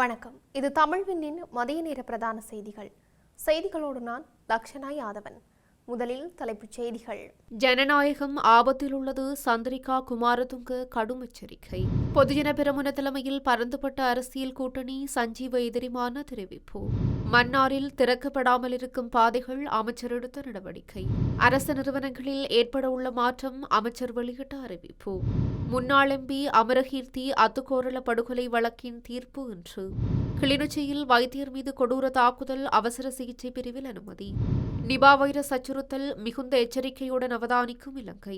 வணக்கம். இது தமிழ் விண்ணின் மதிய நேர பிரதான செய்திகள். செய்திகளோடு நான் லக்ஷனா யாதவன். முதலில் தலைப்புச் செய்திகள். ஜனநாயகம் ஆபத்தில் உள்ளது சந்திரிகா குமாரதுங்க கடும் எச்சரிக்கை. பொதுஜன பெரமுன தலைமையில் பறந்துபட்ட அரசியல் கூட்டணி சஞ்சீவ எதிரிமான தெரிவிப்பு. மன்னாரில் திறக்கப்படாமல் இருக்கும் பாதைகள் அமைச்சர் எடுத்த நடவடிக்கை. அரசு நிறுவனங்களில் ஏற்பட உள்ள மாற்றம் அமைச்சர் வெளியிட்ட அறிவிப்பு. முன்னாள் எம்பி அமரகீர்த்தி அத்துக்கோரள படுகொலை வழக்கின் தீர்ப்பு இன்று. கிளிநொச்சியில் வைத்தியர் மீது கொடூர தாக்குதல் அவசர சிகிச்சை பிரிவில் அனுமதி. நிபா வைரஸ் அச்சு அச்சுறுத்தல் மிகுந்த எச்சரிக்கையுடன் அவதானிக்கும் இலங்கை.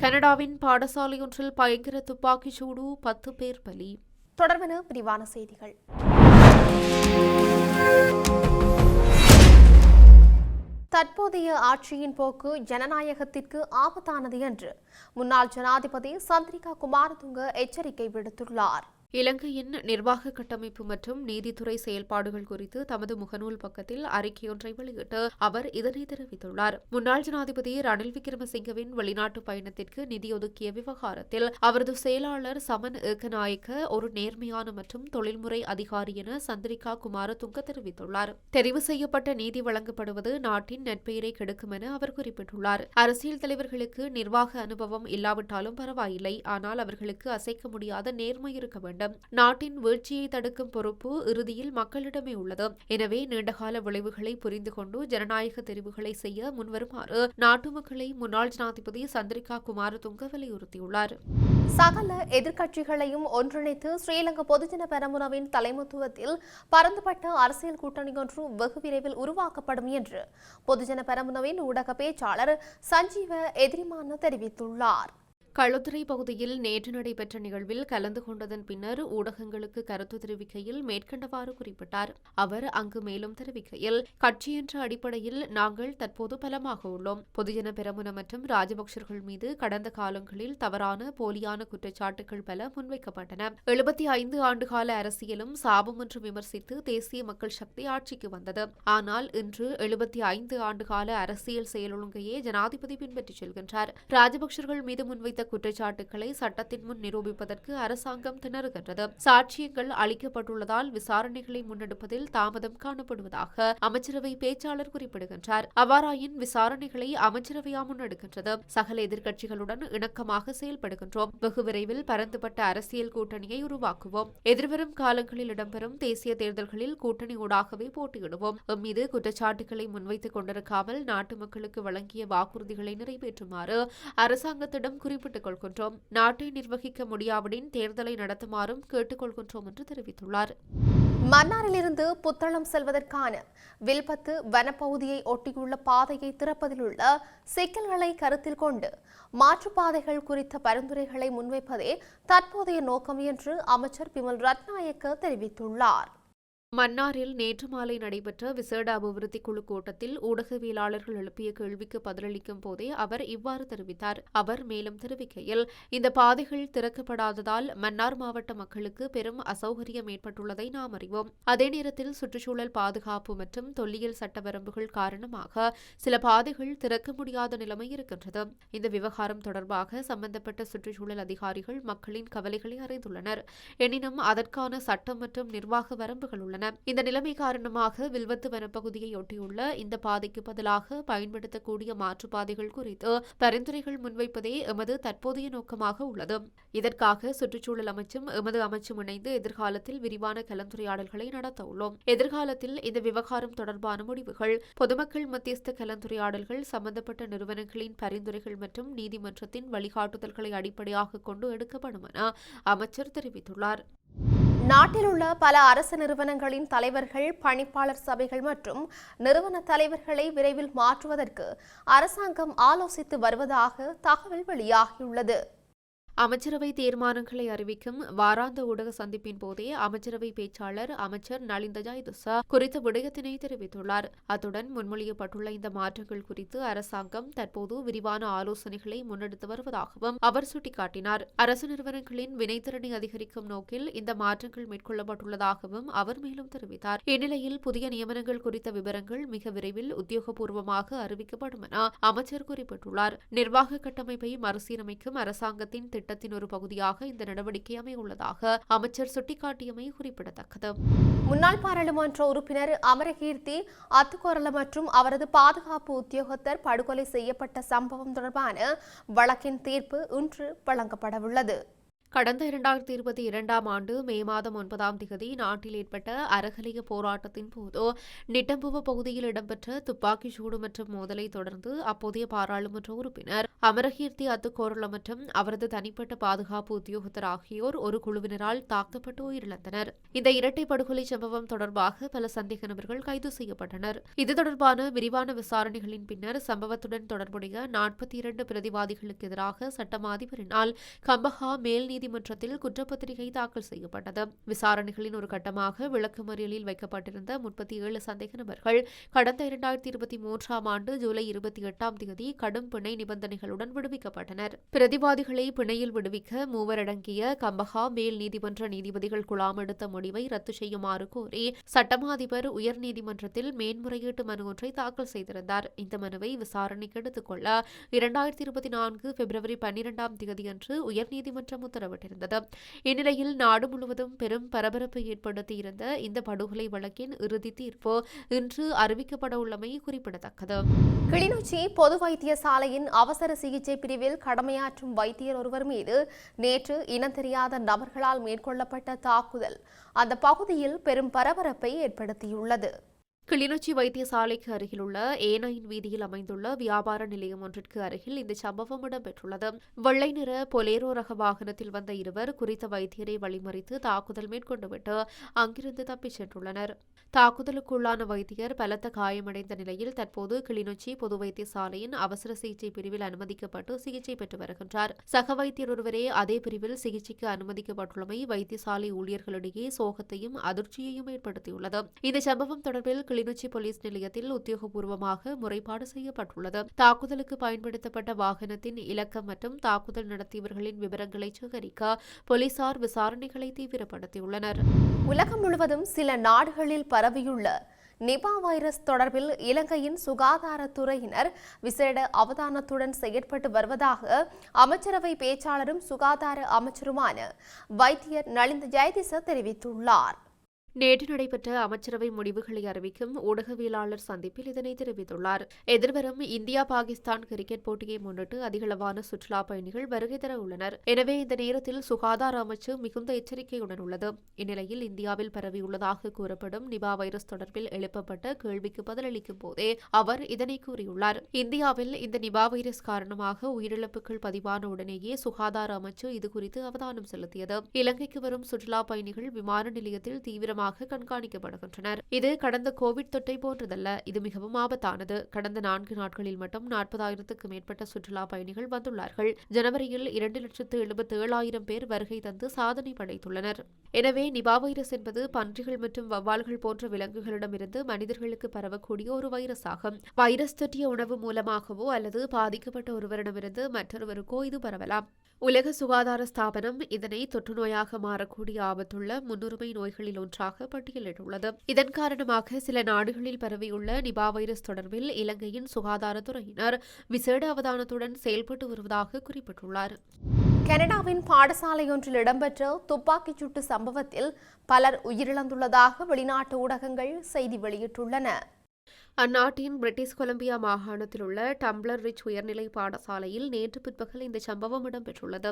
கனடாவின் பாடசாலையொன்றில் பயங்கர துப்பாக்கிச் சூடு பத்து பேர் பலி. தொடர்பென விரிவான செய்திகள். தற்போதைய ஆட்சியின் போக்கு ஜனநாயகத்திற்கு ஆபத்தானது என்று முன்னாள் ஜனாதிபதி சந்திரிகா குமாரதுங்க எச்சரிக்கை விடுத்துள்ளார். இலங்கையின் நிர்வாக கட்டமைப்பு மற்றும் நீதித்துறை செயல்பாடுகள் குறித்து தமது முகநூல் பக்கத்தில் அறிக்கையொன்றை வெளியிட்டு அவர் இதனை தெரிவித்துள்ளார். முன்னாள் ஜனாதிபதி ரணில் விக்ரமசிங்கவின் வெளிநாட்டு பயணத்திற்கு நிதி ஒதுக்கிய விவகாரத்தில் அவரது செயலாளர் சமன் ஏகநாயக்க ஒரு நேர்மையான மற்றும் தொழில்முறை அதிகாரி என சந்திரிகா குமாரதுங்க தெரிவித்துள்ளார். தெரிவு செய்யப்பட்ட நீதி வழங்கப்படுவது நாட்டின் நட்பெயரை கெடுக்கும் என அவர் குறிப்பிட்டுள்ளார். அரசியல் தலைவர்களுக்கு நிர்வாக அனுபவம் இல்லாவிட்டாலும் பரவாயில்லை. ஆனால் அவர்களுக்கு அசைக்க முடியாத நேர்மை இருக்க வேண்டும். நாட்டின் வீழ்ச்சியை தடுக்கும் பொறுப்பு இறுதியில் மக்களிடமே உள்ளது. எனவே நீண்டகால விளைவுகளை புரிந்து கொண்டு ஜனநாயக தெரிவுகளை செய்ய முன்வருமாறு நாட்டு மக்களை முன்னாள் ஜனாதிபதி சந்திரிகா குமாரதுங்க வலியுறுத்தியுள்ளார். சகல எதிர்க்கட்சிகளையும் ஒன்றிணைத்து ஸ்ரீலங்கா பொதுஜன பெரமுனவின் தலைமத்துவத்தில் பரந்துபட்ட அரசியல் கூட்டணி ஒன்று வெகு விரைவில் உருவாக்கப்படும் என்று பொதுஜன பெரமுனவின் ஊடக பேச்சாளர் சஞ்சீவ எதிரிமான தெரிவித்துள்ளார். களுத்துறை பகுதியில் நேற்று நடைபெற்ற நிகழ்வில் கலந்து கொண்டதன் பின்னர் ஊடகங்களுக்கு கருத்து தெரிவிக்கையில் மேற்கண்டவாறு குறிப்பிட்டார். அவர் அங்கு மேலும் தெரிவிக்கையில் கட்சி என்ற அடிப்படையில் நாங்கள் தற்போது பலமாக உள்ளோம். பொதுஜன பெரமுன மற்றும் ராஜபக்சர்கள் மீது கடந்த காலங்களில் தவறான போலியான குற்றச்சாட்டுகள் பல முன்வைக்கப்பட்டன. எழுபத்தி ஐந்து ஆண்டுகால அரசியலும் சாபம் என்று விமர்சித்து தேசிய மக்கள் சக்தி ஆட்சிக்கு வந்தது. ஆனால் இன்று எழுபத்தி ஐந்து ஆண்டுகால அரசியல் செயலொழுங்கையே ஜனாதிபதி பின்பற்றிச் செல்கின்றார். ராஜபக்சர்கள் மீது முன்வைத்த குற்றச்சாட்டுகளை சட்டத்தின் முன் நிரூபிப்பதற்கு அரசாங்கம் திணறுகின்றது. சாட்சியங்கள் அளிக்கப்பட்டுள்ளதால் விசாரணைகளை முன்னெடுப்பதில் தாமதம் காணப்படுவதாக அமைச்சரவை பேச்சாளர் குறிப்பிடுகின்றார். அவ்வாறாயின் விசாரணைகளை அமைச்சரவையா முன்னெடுக்கின்றது. சகல எதிர்க்கட்சிகளுடன் இணக்கமாக செயல்படுகின்றோம். வெகு விரைவில் பரந்துபட்ட அரசியல் கூட்டணியை உருவாக்குவோம். எதிர்வரும் காலங்களில் இடம்பெறும் தேசிய தேர்தல்களில் கூட்டணி ஊடாகவே போட்டியிடுவோம். மீது குற்றச்சாட்டுகளை முன்வைத்துக் கொண்டிருக்காமல் நாட்டு மக்களுக்கு வழங்கிய வாக்குறுதிகளை நிறைவேற்றுமாறு அரசாங்கத்திடம் குறிப்பிட்டு கேட்டுக்கொள்கின்றோம். நாட்டை நிர்வகிக்க முடியாவிடின் தேர்தலை நடத்துமாறும் கேட்டுக்கொள்கின்றோம் என்று தெரிவித்துள்ளார். மன்னாரிலிருந்து புத்தளம் செல்வதற்கான வில்பத்து வனப்பகுதியை ஒட்டியுள்ள பாதையை திறப்பதில் உள்ள சிக்கல்களை கருத்தில் கொண்டு மாற்றுப்பாதைகள் குறித்த பரிந்துரைகளை முன்வைப்பதே தற்போதைய நோக்கம் என்று அமைச்சர் பிமல் ரத்நாயக்க தெரிவித்துள்ளார். மன்னாரில் நேற்று மாலை நடைபெற்ற விசேட அபிவிருத்தி குழு கூட்டத்தில் ஊடகவியலாளர்கள் எழுப்பிய கேள்விக்கு பதிலளிக்கும் போதே அவர் இவ்வாறு தெரிவித்தார். அவர் மேலும் தெரிவிக்கையில் இந்த பாதைகள் திறக்கப்படாததால் மன்னார் மாவட்ட மக்களுக்கு பெரும் அசௌகரியம் ஏற்பட்டுள்ளதை நாம் அறிவோம். அதே நேரத்தில் சுற்றுச்சூழல் பாதுகாப்பு மற்றும் தொல்லியல் சட்ட வரம்புகள் காரணமாக சில பாதைகள் திறக்க முடியாத நிலைமை இருக்கின்றது. இந்த விவகாரம் தொடர்பாக சம்பந்தப்பட்ட சுற்றுச்சூழல் அதிகாரிகள் மக்களின் கவலைகளை அறிந்துள்ளனர். எனினும் அதற்கான சட்டம் மற்றும் நிர்வாக வரம்புகள் உள்ளன. இந்த நிலைமை காரணமாக வில்வத்து வனப்பகுதியை ஒட்டியுள்ள இந்த பாதைக்கு பதிலாக பயன்படுத்தக்கூடிய மாற்றுப்பாதைகள் குறித்து பரிந்துரைகள் முன்வைப்பதே எமது தற்போதைய நோக்கமாக உள்ளது. இதற்காக சுற்றுச்சூழல் அமைச்சும் எமது அமைச்சும் இணைந்து எதிர்காலத்தில் விரிவான கலந்துரையாடல்களை நடத்த உள்ளோம் எதிர்காலத்தில் இந்த விவகாரம் தொடர்பான முடிவுகள் பொதுமக்கள் மத்தியஸ்த கலந்துரையாடல்கள் சம்பந்தப்பட்ட நிறுவனங்களின் பரிந்துரைகள் மற்றும் நீதிமன்றத்தின் வழிகாட்டுதல்களை அடிப்படையாக கொண்டு எடுக்கப்படும் என அமைச்சர் தெரிவித்துள்ளார். நாட்டில் உள்ள பல அரசு நிறுவனங்களின் தலைவர்கள் பணிப்பாளர் சபைகள் மற்றும் நிறுவன தலைவர்களை விரைவில் மாற்றுவதற்கு அரசாங்கம் ஆலோசித்து வருவதாக தகவல் வெளியாகியுள்ளது. அமைச்சரவை தீர்மானங்களை அறிவிக்கும் வாராந்த ஊடக சந்திப்பின் போதே அமைச்சரவை பேச்சாளர் அமைச்சர் நலிந்த ஜாய்துசா குறித்த விடயத்தினை தெரிவித்துள்ளார். அத்துடன் முன்மொழியப்பட்டுள்ள இந்த மாற்றங்கள் குறித்து அரசாங்கம் தற்போது விரிவான ஆலோசனைகளை முன்னெடுத்து வருவதாகவும் அவர் சுட்டிக்காட்டினார். அரசு நிறுவனங்களின் வினைத்திறனை அதிகரிக்கும் நோக்கில் இந்த மாற்றங்கள் மேற்கொள்ளப்பட்டுள்ளதாகவும் அவர் மேலும் தெரிவித்தார். இந்நிலையில் புதிய நியமனங்கள் குறித்த விவரங்கள் மிக விரைவில் உத்தியோகபூர்வமாக அறிவிக்கப்படும் என அமைச்சர் குறிப்பிட்டுள்ளார். நிர்வாக கட்டமைப்பை மறுசீரமைக்கும் அரசாங்கத்தின் திட்ட திட்டத்தின் ஒரு பகுதியாக இந்த நடவடிக்கை அமையுள்ளதாக அமைச்சர் சுட்டிக்காட்டியமை குறிப்பிடத்தக்கது. முன்னாள் பாராளுமன்ற உறுப்பினர் அமரகீர்த்தி அத்துக்கோரல மற்றும் அவரது பாதுகாப்பு உத்தியோகத்தர் படுகொலை செய்யப்பட்ட சம்பவம் தொடர்பான வழக்கின் தீர்ப்பு இன்று வழங்கப்படவுள்ளது. கடந்த இரண்டாயிரத்தி இருபத்தி இரண்டாம் ஆண்டு மே மாதம் ஒன்பதாம் தேதி நாட்டில் ஏற்பட்ட அறகலைய போராட்டத்தின் போது நிட்டம்புவ பகுதியில் இடம்பெற்ற துப்பாக்கி சூடு மற்றும் மோதலை தொடர்ந்து அப்போதைய பாராளுமன்ற உறுப்பினர் அமரகீர்த்தி அத்துக்கோரள மற்றும் அவரது தனிப்பட்ட பாதுகாப்பு உத்தியோகத்தர் ஆகியோர் ஒரு குழுவினரால் தாக்கப்பட்டு உயிரிழந்தனர். இந்த இரட்டை படுகொலை சம்பவம் தொடர்பாக பல சந்தேக நபர்கள் கைது செய்யப்பட்டனர். இது தொடர்பான விரிவான விசாரணைகளின் பின்னர் சம்பவத்துடன் தொடர்புடைய நாற்பத்தி இரண்டு பிரதிவாதிகளுக்கு எதிராக சட்டமா அதிபரினால் கம்பஹா மேல் நீதிமன்றத்தில் குற்றப்பத்திரிகை தாக்கல் செய்யப்பட்டது. விசாரணைகளின் ஒரு கட்டமாக விளக்குமறியலில் வைக்கப்பட்டிருந்த முப்பத்தி ஏழு சந்தேக நபர்கள் கடந்த இரண்டாயிரத்தி இருபத்தி மூன்றாம் ஆண்டு ஜூலை இருபத்தி எட்டாம் தேதி கடும் பிணை நிபந்தனைகளுடன் விடுவிக்கப்பட்டனர். பிரதிவாதிகளை பிணையில் விடுவிக்க மூவரடங்கிய கம்பஹா மேல் நீதிமன்ற நீதிபதிகள் குழாம் எடுத்த முடிவை ரத்து செய்யுமாறு கோரி சட்டமா அதிபர் உயர்நீதிமன்றத்தில் மேன்முறையீட்டு மனு ஒன்றை தாக்கல் செய்திருந்தார். இந்த மனுவை விசாரணைக்கு எடுத்துக்கொள்ள இரண்டாயிரத்தி இருபத்தி நான்கு பிப்ரவரி பன்னிரெண்டாம் தேதியன்று உயர்நீதிமன்றம் உத்தரவிட்டிருந்தது. இந்நிலையில் நாடு முழுவதும் பெரும் பரபரப்பை ஏற்படுத்தியிருந்த இந்த படுகொலை வழக்கின் இறுதி தீர்ப்பு இன்று அறிவிக்கப்பட உள்ளமை குறிப்பிடத்தக்கது. கிளிநொச்சி பொது வைத்தியசாலையின் அவசர சிகிச்சை பிரிவில் கடமையாற்றும் வைத்தியர் ஒருவர் மீது நேற்று இனம் தெரியாத நபர்களால் மேற்கொள்ளப்பட்ட தாக்குதல். அந்த பகுதியில் பெரும் பரபரப்பை ஏற்படுத்தியுள்ளது. கிளிநொச்சி வைத்தியசாலைக்கு அருகிலுள்ள ஏனையின் வீதியில் அமைந்துள்ள வியாபார நிலையம் ஒன்றிற்கு அருகில் இந்த சம்பவம் இடம்பெற்றுள்ளது. வெள்ளை நிற பொலேரோ ரக வாகனத்தில் வந்த இருவர் குறித்த வைத்தியரை வழிமறித்து தாக்குதல் மேற்கொண்டுவிட்டு அங்கிருந்து தப்பிச் சென்றுள்ளனர். தாக்குதலுக்குள்ளான வைத்தியர் பலத்த காயமடைந்த நிலையில் தற்போது கிளிநொச்சி பொது வைத்தியசாலையின் அவசர சிகிச்சை பிரிவில் அனுமதிக்கப்பட்டு சிகிச்சை பெற்று வருகின்றார். சக வைத்தியர் ஒருவரே அதே பிரிவில் சிகிச்சைக்கு அனுமதிக்கப்பட்டுள்ளமை வைத்தியசாலை ஊழியர்களிடையே சோகத்தையும் அதிர்ச்சியையும் ஏற்படுத்தியுள்ளது. இந்த சம்பவம் தொடர்பில் கிளிநொச்சி போலீஸ் நிலையத்தில் உத்தியோகபூர்வமாக முறைப்பாடு செய்யப்பட்டுள்ளது. தாக்குதலுக்கு பயன்படுத்தப்பட்ட வாகனத்தின் இலக்கம் மற்றும் தாக்குதல் நடத்தியவர்களின் விவரங்களை சேகரிக்க போலீசார் விசாரணைகளை தீவிரப்படுத்தியுள்ளனர். உலகம் முழுவதும் சில நாடுகளில் பரவியுள்ள நிபா வைரஸ் தொடர்பில் இலங்கையின் சுகாதாரத்துறையினர் விசேட அவதானத்துடன் செயற்பட்டு வருவதாக அமைச்சரவை பேச்சாளரும் சுகாதார அமைச்சருமான வைத்தியர் நளிந்த ஜெயதிச தெரிவித்துள்ளார். நேற்று நடைபெற்ற அமைச்சரவை முடிவுகளை அறிவிக்கும் ஊடகவியலாளர் சந்திப்பில் இதனை தெரிவித்துள்ளார். எதிர்வரும் இந்தியா பாகிஸ்தான் கிரிக்கெட் போட்டியை முன்னிட்டு அதிகளவான சுற்றுலா பயணிகள் வருகை தர உள்ளனர். எனவே இந்த நேரத்தில் சுகாதார அமைச்சு மிகுந்த எச்சரிக்கையுடன் உள்ளது. இந்நிலையில் இந்தியாவில் பரவியுள்ளதாக கூறப்படும் நிபா வைரஸ் தொடர்பில் எழுப்பப்பட்ட கேள்விக்கு பதிலளிக்கும் போதே அவர் இதனை கூறியுள்ளார். இந்தியாவில் இந்த நிபா வைரஸ் காரணமாக உயிரிழப்புகள் பதிவான உடனேயே சுகாதார அமைச்சு இதுகுறித்து அவதானம் செலுத்தியது. இலங்கைக்கு வரும் சுற்றுலா பயணிகள் விமான நிலையத்தில் தீவிரமாக தீவிரமாக கண்காணிக்கப்படுகின்றனர். இது கடந்த கோவிட் தொற்றை போன்றதல்ல. இது மிகவும் ஆபத்தானது. கடந்த நான்கு நாட்களில் மட்டும் நாற்பதாயிரத்துக்கு மேற்பட்ட சுற்றுலா பயணிகள் வந்துள்ளார்கள். ஜனவரியில் இரண்டு லட்சத்து எழுபத்தி ஏழாயிரம் பேர் வருகை தந்து சாதனை படைத்துள்ளனர். எனவே நிபா வைரஸ் என்பது பன்றிகள் மற்றும் வவ்வால்கள் போன்ற விலங்குகளிடமிருந்து மனிதர்களுக்கு பரவக்கூடிய ஒரு வைரஸ் ஆகும் வைரஸ் தொற்றிய உணவு மூலமாகவோ அல்லது பாதிக்கப்பட்ட ஒருவரிடமிருந்து மற்றொருவருக்கோ இது பரவலாம். உலக சுகாதார ஸ்தாபனம் இதனை தொற்று நோயாக மாறக்கூடிய ஆபத்துள்ள முன்னுரிமை நோய்களில் ஒன்றாக பட்டியலிட்டுள்ளது. இதன் காரணமாக சில நாடுகளில் பரவியுள்ள நிபா வைரஸ் தொடர்பில் இலங்கையின் சுகாதாரத்துறையினர் விசேட அவதானத்துடன் செயல்பட்டு வருவதாக குறிப்பிட்டுள்ளார். கனடாவின் பாடசாலையொன்றில் இடம்பெற்ற துப்பாக்கிச் சூட்டு சம்பவத்தில் பலர் உயிரிழந்துள்ளதாக வெளிநாட்டு ஊடகங்கள் செய்தி வெளியிட்டுள்ளன. அந்நாட்டின் பிரிட்டிஷ் கொலம்பியா மாகாணத்தில் உள்ள டம்ளர் ரிச் உயர்நிலை பாடசாலையில் நேற்று பிற்பகல் இந்த சம்பவம் இடம்பெற்றுள்ளது.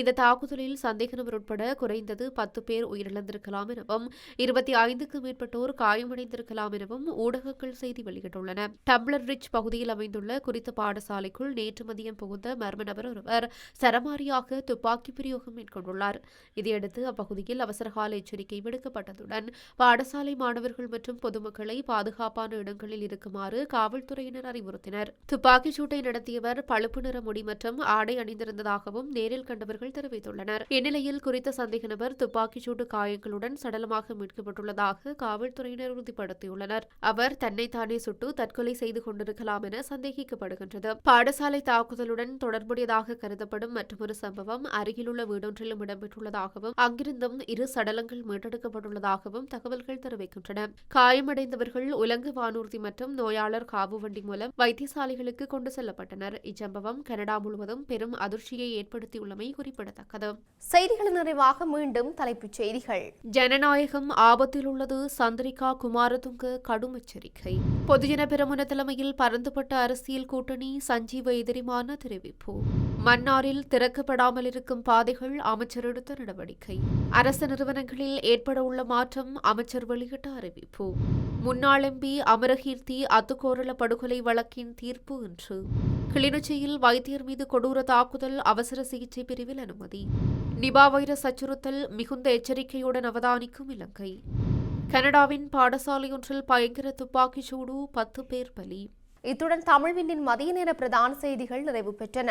இந்த தாக்குதலில் சந்தேக நபர் உட்பட குறைந்தது பத்து பேர் உயிரிழந்திருக்கலாம் எனவும் இருபத்தி ஐந்துக்கும் மேற்பட்டோர் காயமடைந்திருக்கலாம் எனவும் ஊடகங்கள் செய்தி வெளியிட்டுள்ளன. டம்ளர் ரிச் பகுதியில் அமைந்துள்ள குறித்த பாடசாலைக்குள் நேற்று மதியம் புகுந்த மர்ம நபர் ஒருவர் சரமாரியாக துப்பாக்கி பிரயோகம் மேற்கொண்டுள்ளார். இதையடுத்து அப்பகுதியில் அவசரகால எச்சரிக்கை விடுக்கப்பட்டதுடன் பாடசாலை மாணவர்கள் மற்றும் பொதுமக்களை பாதுகாப்பான இடங்கள் இடங்களில் இருக்குமாறு காவல்துறையினர் அறிவுறுத்தினர். துப்பாக்கிச் சூட்டை நடத்தியவர் பழுப்பு நிற முடி மற்றும் ஆடை அணிந்திருந்ததாகவும் நேரில் கண்டவர்கள் தெரிவித்துள்ளனர். இந்நிலையில் குறித்த சந்தேக நபர் துப்பாக்கிச் சூட்டு காயங்களுடன் சடலமாக மீட்கப்பட்டுள்ளதாக காவல்துறையினர் உறுதிப்படுத்தியுள்ளனர். அவர் தன்னைத்தானே சுட்டு தற்கொலை செய்து கொண்டிருக்கலாம் என சந்தேகிக்கப்படுகின்றது. பாடசாலை தாக்குதலுடன் தொடர்புடையதாக கருதப்படும் மற்றொரு சம்பவம் அருகிலுள்ள வீடொன்றிலும் இடம்பெற்றுள்ளதாகவும் அங்கிருந்தும் இரு சடலங்கள் மீட்டெடுக்கப்பட்டுள்ளதாகவும் தகவல்கள் தெரிவிக்கின்றன. காயமடைந்தவர்கள் உலங்கு வானூர்தி மற்றும் நோயாளர் காவு வண்டி மூலம் வைத்தியசாலைகளுக்கு கொண்டு செல்லப்பட்டனர். இச்சம்பவம் கனடா முழுவதும் பெரும் அதிர்ச்சியை ஏற்படுத்தியுள்ளமை குறிப்பிடத்தக்கது. செய்திகளின் நிறைவாக மீண்டும் தலைப்புச் செய்திகள். ஜனநாயகம் ஆபத்தில் உள்ளது. சந்திரிகா குமாரதுங்க கடும் எச்சரிக்கை. பொதுஜன பெரமுன தலைமையில் பரந்துபட்ட அரசியல் கூட்டணி சஞ்சீவ எதிரிமான தெரிவிப்பு. மன்னாரில் திறக்கப்படாமல் இருக்கும் பாதைகள் அமைச்சர் எடுத்த நடவடிக்கை. அரசு நிறுவனங்களில் ஏற்பட உள்ள மாற்றம் அமைச்சர் வெளியிட்ட அறிவிப்பு. முன்னாள் எம்பி அமரகீர்த்தி அத்துக்கோரள படுகொலை வழக்கின் தீர்ப்பு இன்று. கிளிநொச்சியில் வைத்தியர் மீது கொடூர தாக்குதல் அவசர சிகிச்சை பிரிவில் அனுமதி. நிபா வைரஸ் அச்சுறுத்தல் மிகுந்த எச்சரிக்கையுடன் அவதானிக்கும் இலங்கை. கனடாவின் பாடசாலையொன்றில் பயங்கர துப்பாக்கிச் சூடு பத்து பேர் பலி. இத்துடன் தமிழ்வினின் மதிய நேர பிரதான செய்திகள் நிறைவு பெற்றன.